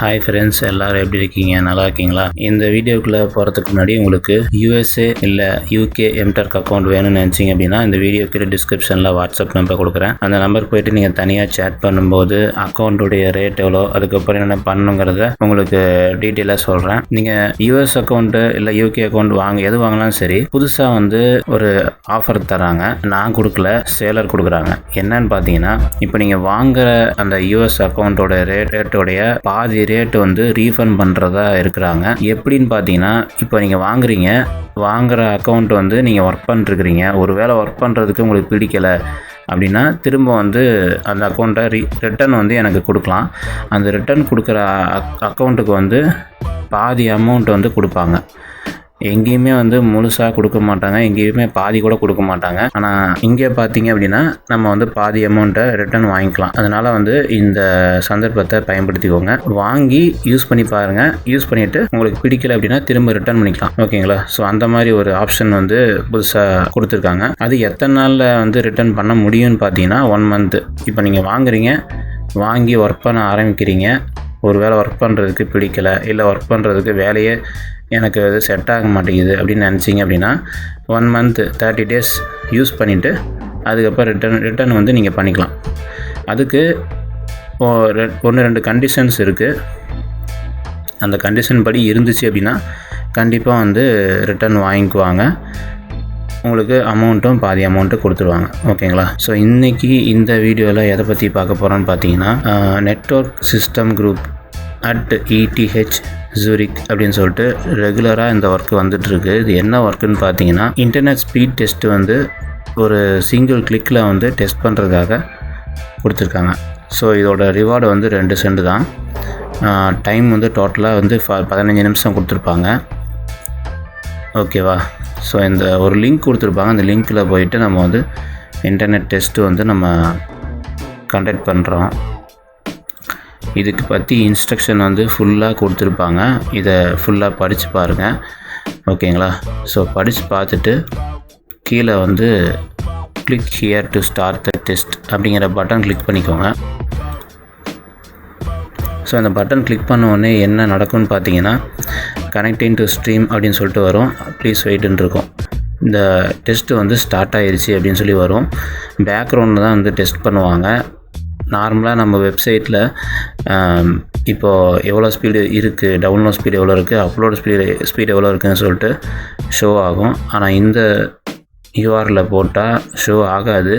Hi friends எல்லாரும் எப்படி இருக்கீங்க? நல்லா இருக்கீங்களா? இந்த வீடியோக்குள்ளே போகிறதுக்கு முன்னாடி உங்களுக்கு யூஎஸ்ஏ இல்லை யூகே எம்டர்க் அக்கௌண்ட் வேணும்னு நினச்சிங்க அப்படின்னா இந்த வீடியோக்கு டிஸ்கிரிப்ஷனில் வாட்ஸ்அப் நம்பர் கொடுக்குறேன். அந்த நம்பர் போயிட்டு நீங்கள் தனியாக சேட் பண்ணும்போது அக்கௌண்ட்டுடைய ரேட் எவ்வளோ அதுக்கப்புறம் என்ன பண்ணணுங்கிறத உங்களுக்கு டீட்டெயிலாக சொல்கிறேன் நீங்கள் யூஎஸ் அக்கௌண்ட்டு இல்லை யூகே அக்கௌண்ட் வாங்க எது வாங்கலாம் சரி புதுசாக வந்து ஒரு ஆஃபர் தராங்க. நான் கொடுக்கல சேலர் கொடுக்குறாங்க. என்னன்னு பார்த்தீங்கன்னா இப்போ நீங்கள் வாங்குற அந்த யூஎஸ் அக்கௌண்ட்டோட ரேட் ரேட்டோடைய பாதி ரேட்டு வந்து ரீஃபண்ட் பண்ணுறதா இருக்கிறாங்க. எப்படின்னு பார்த்தீங்கன்னா இப்போ நீங்கள் வாங்குறீங்க வாங்குகிற அக்கௌண்ட் வந்து நீங்கள் ஒர்க் பண்ணிருக்கிறீங்க ஒரு வேளை ஒர்க் பண்ணுறதுக்கு உங்களுக்கு பிடிக்கலை அப்படின்னா திரும்ப வந்து அந்த அக்கௌண்ட்டை ரீ ரிட்டர்ன் வந்து எனக்கு கொடுக்கலாம். அந்த ரிட்டர்ன் கொடுக்குற அக்கௌண்ட்டுக்கு வந்து பாதி அமௌண்ட் வந்து கொடுப்பாங்க. எங்கேயுமே வந்து முழுசாக கொடுக்க மாட்டாங்க. எங்கேயுமே பாதி கூட கொடுக்க மாட்டாங்க. ஆனால் இங்கே பார்த்தீங்க அப்படின்னா நம்ம வந்து பாதி அமௌண்ட்டை ரிட்டர்ன் வாங்கிக்கலாம். அதனால் வந்து இந்த சந்தர்ப்பத்தை பயன்படுத்திக்கோங்க. வாங்கி யூஸ் பண்ணி பாருங்கள் யூஸ் பண்ணிவிட்டு உங்களுக்கு பிடிக்கல அப்படின்னா திரும்ப ரிட்டர்ன் பண்ணிக்கலாம். ஓகேங்களா ஸோ அந்த மாதிரி ஒரு ஆப்ஷன் வந்து புதுசாக கொடுத்துருக்காங்க. அது எத்தனை நாளில் வந்து ரிட்டர்ன் பண்ண முடியும்னு பார்த்தீங்கன்னா ஒன் மந்த்து இப்போ நீங்கள் வாங்குறீங்க. வாங்கி ஒர்க் பண்ண ஆரம்பிக்கிறீங்க. ஒரு வேளை ஒர்க் பண்ணுறதுக்கு பிடிக்கலை இல்லை ஒர்க் பண்ணுறதுக்கு வேலையே எனக்கு இது செட் ஆக மாட்டேங்குது அப்படின்னு நினச்சிங்க அப்படின்னா one month thirty days use பண்ணிவிட்டு அதுக்கப்புறம் ரிட்டர்ன் ரிட்டர்ன் வந்து நீங்கள் பண்ணிக்கலாம். அதுக்கு ஒன்று ரெண்டு கண்டிஷன்ஸ் இருக்குது அந்த கண்டிஷன் படி இருந்துச்சு அப்படின்னா கண்டிப்பாக வந்து ரிட்டர்ன் வாங்கிக்குவாங்க. உங்களுக்கு அமௌண்ட்டும் பாதி அமௌண்ட்டு கொடுத்துருவாங்க. ஓகேங்களா? ஸோ இன்றைக்கி இந்த வீடியோவில் எதை பற்றி பார்க்க போகிறோன்னு பார்த்தீங்கன்னா network system group at ETH Zurich அப்படின்னு சொல்லிட்டு ரெகுலராக இந்த ஒர்க் வந்துட்டுருக்கு. இது என்ன ஒர்க்குன்னு பார்த்தீங்கன்னா இன்டர்நெட் ஸ்பீட் டெஸ்ட்டு வந்து ஒரு சிங்கிள் கிளிக்கில் வந்து டெஸ்ட் பண்ணுறதுக்காக கொடுத்துருக்காங்க. ஸோ இதோட ரிவார்டு வந்து ரெண்டு சென்ட் தான். டைம் வந்து டோட்டலாக வந்து பதினஞ்சு நிமிஷம் கொடுத்துருப்பாங்க. ஓகேவா ஸோ இந்த ஒரு லிங்க் கொடுத்துருப்பாங்க. அந்த லிங்க்கில் போயிட்டு நம்ம வந்து இன்டர்நெட் டெஸ்ட்டு வந்து நம்ம கண்டக்ட் பண்ணுறோம் இதுக்கு பற்றி இன்ஸ்ட்ரக்ஷன் வந்து ஃபுல்லாக கொடுத்துருப்பாங்க. இதை ஃபுல்லாக படித்து பாருங்கள் ஓகேங்களா? ஸோ படித்து பார்த்துட்டு கீழே வந்து click here to start the test அப்படிங்கிற பட்டன் கிளிக் பண்ணிக்கோங்க. ஸோ அந்த பட்டன் கிளிக் பண்ண உடனே என்ன நடக்கும்னு பார்த்தீங்கன்னா கனெக்டிங் டு ஸ்ட்ரீம் அப்படின்னு சொல்லிட்டு வரும். ப்ளீஸ் வெயிட்டுன்னு இருக்கும். இந்த டெஸ்ட்டு வந்து ஸ்டார்ட் ஆயிடுச்சு அப்படின்னு சொல்லி வரும். பேக்ரவுண்டில் தான் வந்து டெஸ்ட் பண்ணுவாங்க. நார்மலாக நம்ம வெப்சைட்டில் இப்போது எவ்வளோ ஸ்பீடு இருக்குது டவுன்லோட் ஸ்பீடு எவ்வளோ இருக்குது அப்லோட் ஸ்பீடு ஸ்பீடு எவ்வளோ இருக்குதுன்னு சொல்லிட்டு ஷோ ஆகும். ஆனால் இந்த யூஆரில் போட்டால் ஷோ ஆகாது.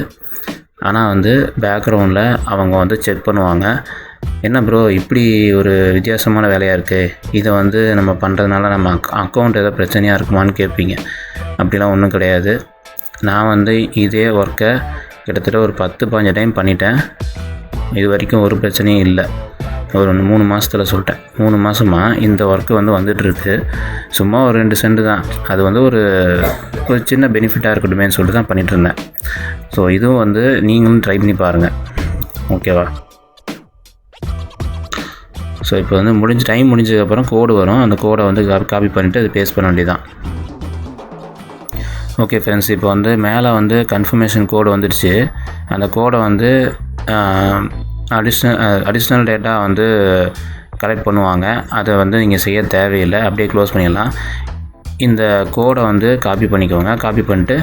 ஆனால் வந்து பேக்ரவுண்டில் அவங்க வந்து செக் பண்ணுவாங்க. என்ன ப்ரோ இப்படி ஒரு வித்தியாசமான வேலையாக இருக்குது இதை வந்து நம்ம பண்ணுறதுனால நம்ம அக்கௌண்ட் ஏதோ பிரச்சனையாக இருக்குமான்னு கேட்பீங்க. அப்படிலாம் ஒன்றும் கிடையாது. நான் வந்து இதே ஒர்க்கை கிட்டத்தட்ட ஒரு பத்து பாஞ்சு டைம் பண்ணிட்டேன். இது வரைக்கும் ஒரு பிரச்சனையும் இல்லை. ஒரு மூணு மாதத்தில் சொல்லிட்டேன். மூணு மாதமாக இந்த ஒர்க்கு வந்து வந்துட்டுருக்கு. சும்மா ஒரு ரெண்டு சென்ட் தான். அது வந்து ஒரு ஒரு சின்ன பெனிஃபிட்டாக இருக்கட்டுமேனு சொல்லிட்டு தான் பண்ணிகிட்டு இருந்தேன். ஸோ இதுவும் வந்து நீங்களும் ட்ரை பண்ணி பாருங்கள் ஓகேவா ஸோ இப்போ வந்து முடிஞ்ச டைம் முடிஞ்சதுக்கப்புறம் கோடு வரும். அந்த கோடை வந்து காப்பி பண்ணிவிட்டு அது பேஸ்ட் பண்ண வேண்டியதான் ஓகே ஃப்ரெண்ட்ஸ் இப்போ வந்து மேலே வந்து கன்ஃபர்மேஷன் கோடு வந்துடுச்சு. அந்த கோடை வந்து அடிஷ்னல் அடிஷ்னல் டேட்டா வந்து கலெக்ட் பண்ணுவாங்க. அதை வந்து நீங்கள் செய்ய தேவையில்லை. அப்படியே க்ளோஸ் பண்ணிடலாம். இந்த கோடை வந்து காப்பி பண்ணிக்கோங்க. காப்பி பண்ணிட்டு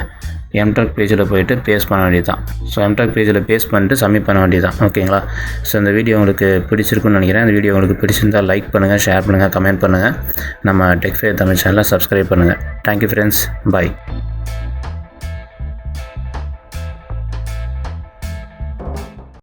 எம்டெக் பேஜில் போயிட்டு பேஸ்ட் பண்ண வேண்டியது தான் ஸோ எம்டெக் பேஜில் பேஸ்ட் பண்ணிட்டு சப்மிட் பண்ண வேண்டியது தான் ஓகேங்களா ஸோ இந்த வீடியோ உங்களுக்கு பிடிச்சிருக்குன்னு நினைக்கிறேன். இந்த வீடியோ உங்களுக்கு பிடிச்சிருந்தால் லைக் பண்ணுங்கள் ஷேர் பண்ணுங்கள் கமெண்ட் பண்ணுங்கள் நம்ம டெக்ஃபே தமிழ் சேனலை சப்ஸ்கிரைப் பண்ணுங்கள் தேங்க்யூ ஃப்ரெண்ட்ஸ் பாய்